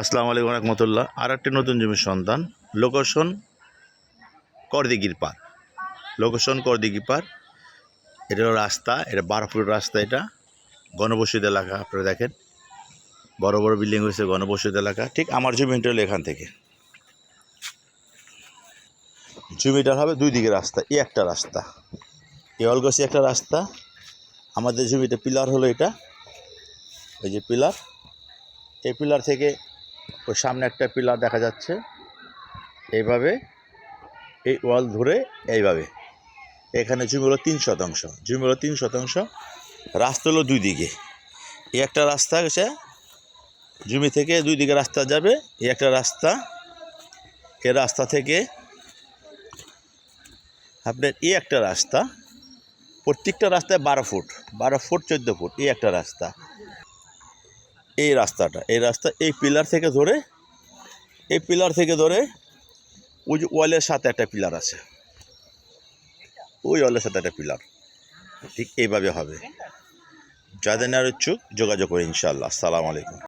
আসসালামু আলাইকুম রহমতুল্লাহ। আর একটি নতুন জমির সন্ধান, লোকেশন করদিগির পার লোকেশন করদিগির পার এটা রাস্তা, এটা বারো ফুট রাস্তা এটা। গণবসতি এলাকা, আপনারা দেখেন। বড় বড় বিল্ডিং হয়েছে গণবসতি এলাকা। ঠিক আমার জমিটা হলো এখান থেকে। জমিটার হবে দুই দিকে রাস্তা, এই একটা রাস্তা। এ অলগসি একটা রাস্তা। আমাদের জমিটা পিলার হলো এটা। ওই যে পিলার, এই পিলার থেকে ওই সামনে একটা পিলার দেখা যাচ্ছে। এইভাবে এই ওয়াল ধরে এইভাবে। এখানে জমি হলো তিন শতাংশ। জমি হলো তিন শতাংশ রাস্তা হলো দুই দিকে। এই একটা রাস্তা গেছে জমি থেকে দুই দিকে রাস্তা যাবে। এই একটা রাস্তা এ রাস্তা থেকে আপনার এই একটা রাস্তা, প্রত্যেকটা রাস্তায় বারো ফুট বারো ফুট, চোদ্দ ফুট, এই একটা রাস্তা। এই রাস্তাটা, এই রাস্তা এই পিলার থেকে ধরে, এই পিলার থেকে ধরে ওই যে ওয়ালের সাথে একটা পিলার আছে। ওই ওয়ালের সাথে একটা পিলার ঠিক এইভাবে হবে। যাদের নেওয়ার ইচ্ছুক যোগাযোগ করে ইনশাল্লাহ আসসালামু আলাইকুম।